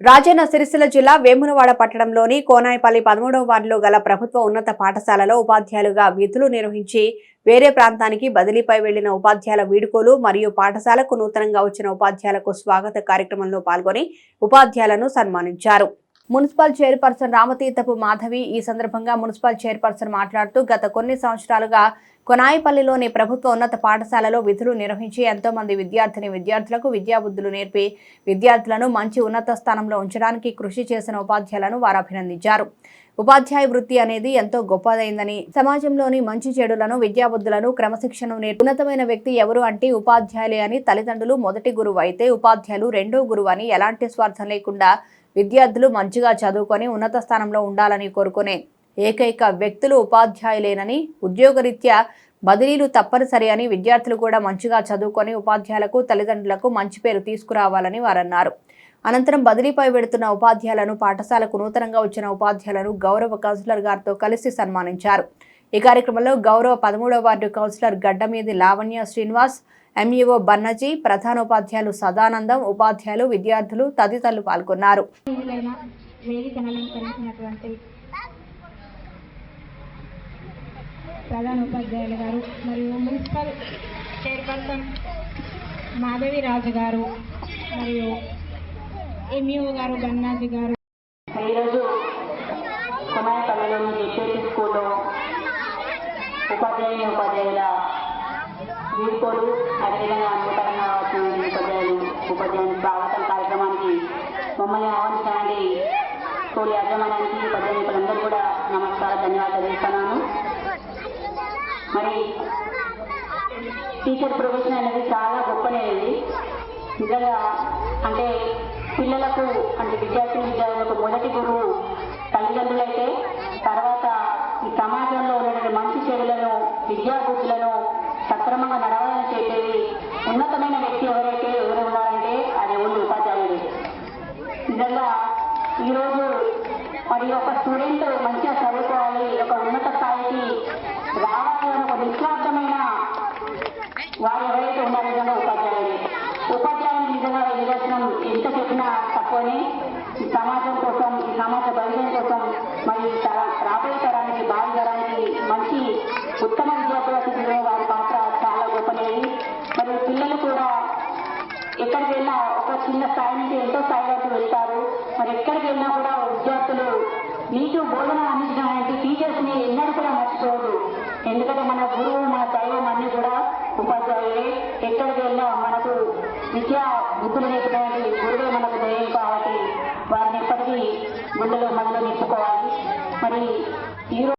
రాజన్న సిరిసిల్ల జిల్లా వేములవాడ పట్టణంలోని కోనాయిపల్లి పదమూడవ వార్డులో గల ప్రభుత్వ ఉన్నత పాఠశాలలో ఉపాధ్యాయులుగా విధులు నిర్వహించి వేరే ప్రాంతానికి బదిలీపై వెళ్ళిన ఉపాధ్యాయుల వీడుకోలు మరియు పాఠశాలకు నూతనంగా వచ్చిన ఉపాధ్యాయులకు స్వాగత కార్యక్రమంలో పాల్గొని ఉపాధ్యాయులను సన్మానించారు. మున్సిపల్ చైర్పర్సన్ రామతీర్థపు మాధవి ఈ సందర్భంగా మున్సిపల్ చైర్పర్సన్ మాట్లాడుతూ గత కొన్ని సంవత్సరాలుగా కొనాయిపల్లిలోని ప్రభుత్వ ఉన్నత పాఠశాలలో విధులు నిర్వహించి ఎంతో మంది విద్యార్థిని విద్యార్థులకు విద్యాబుద్ధులు నేర్పి విద్యార్థులను మంచి ఉన్నత స్థానంలో ఉంచడానికి కృషి చేసిన ఉపాధ్యాయులను వారు అభినందించారు. ఉపాధ్యాయ వృత్తి అనేది ఎంతో గొప్పదైందని సమాజంలోని మంచి చెడులను విద్యాబుద్ధులను క్రమశిక్షణ నేర్పి ఉన్నతమైన వ్యక్తి ఎవరు అంటే ఉపాధ్యాయులే అని తల్లిదండ్రులు మొదటి గురువు అయితే ఉపాధ్యాయులు రెండో గురువు అని ఎలాంటి స్వార్థం లేకుండా విద్యార్థులు మంచిగా చదువుకొని ఉన్నత స్థానంలో ఉండాలని కోరుకునే ఏకైక వ్యక్తులు ఉపాధ్యాయులేనని ఉద్యోగరీత్యా బదిలీలు తప్పనిసరి అని విద్యార్థులు కూడా మంచిగా చదువుకొని ఉపాధ్యాయులకు తల్లిదండ్రులకు మంచి పేరు తీసుకురావాలని వారన్నారు. అనంతరం బదిలీపై వెడుతున్న ఉపాధ్యాయులను పాఠశాలకు నూతనంగా వచ్చిన ఉపాధ్యాయులను గౌరవ కౌన్సిలర్ గారితో కలిసి సన్మానించారు. ఈ కార్యక్రమంలో గౌరవ పదమూడవ ward councillor Gaddameedi Lavanya Srinivas MEO Bannaji ప్రధానోపాధ్యాయులు సదానందం ఉపాధ్యాయులు విద్యార్థులు తదితరులు పాల్గొన్నారు. ప్రధాన ఉపాధ్యాయులు గారు మరియు మున్సిపల్ చైర్పర్సన్ మాధవి రాజు గారు మరియు ఎంఈఓ గారు గన్నాజీ గారు. ఈరోజు స్కూల్లో ఉపాధ్యాయుని ఉపాధ్యాయుల వీడ్కోలు అదేవిధంగా నూతనంగా వచ్చిన ఉపాధ్యాయులు ఉపాధ్యాయుని స్వాగతం కార్యక్రమానికి మమ్మల్ని ఆహ్వానించడానికి కోడి యాజమాన్యానికి ఉపాధ్యాయులందరూ కూడా నమస్కారం ధన్యవాదాలు తెలుస్తున్నాను మరి టీచర్ ప్రొఫెషన్ అనేది చాలా గొప్పనేది నిజంగా అంటే పిల్లలకు అంటే విద్యార్థి విద్యార్థులకు మొదటి గురువు తల్లిదండ్రులైతే తర్వాత ఈ సమాజంలో ఉన్నటువంటి మంచి చెడులను విద్యాబుద్ధులను నిజంగా ఈరోజు మరి ఒక స్టూడెంట్ మంచిగా చదువుకోవాలి ఒక ఉన్నత స్థాయికి రావాలి అని ఒక నిస్వార్థమైన వారు ఎవరైతే ఉన్నారో నిజంగా ఉపాధ్యాయులు. ఉపాధ్యాయులు నిజంగా నిదర్శనం ఎంత చెప్పినా తక్కువనే. సమాజం కోసం ఈ సమాజ భవిష్యత్తు కోసం మరి రాబోయే తరానికి భావి తరానికి మంచి ఉత్తమ విద్యార్థుల వారి పాత్ర చాలా గొప్పనేది మరియు పిల్లలు కూడా ఎక్కడికి వెళ్ళినా ఒక చిన్న స్థాయి నుంచి ఎంతో స్థాయి వరకు వెళ్తారు. మరి ఎక్కడికి వెళ్ళినా కూడా విద్యార్థులు మీకు బోధన అందించడానికి టీచర్స్ని ఎన్నడూ కూడా మర్చిపోదు ఎందుకంటే మన గురువు మన దైవం అన్ని కూడా ఉపాధ్యాయులే. ఎక్కడికి వెళ్ళినా మనకు విద్యా బుద్ధులు నేర్పడానికి గురువే మనకు దైవం కాబట్టి వారిని ఎప్పటికీ గుండెలో మనలో నింపుకోవాలి. మరి ఈరోజు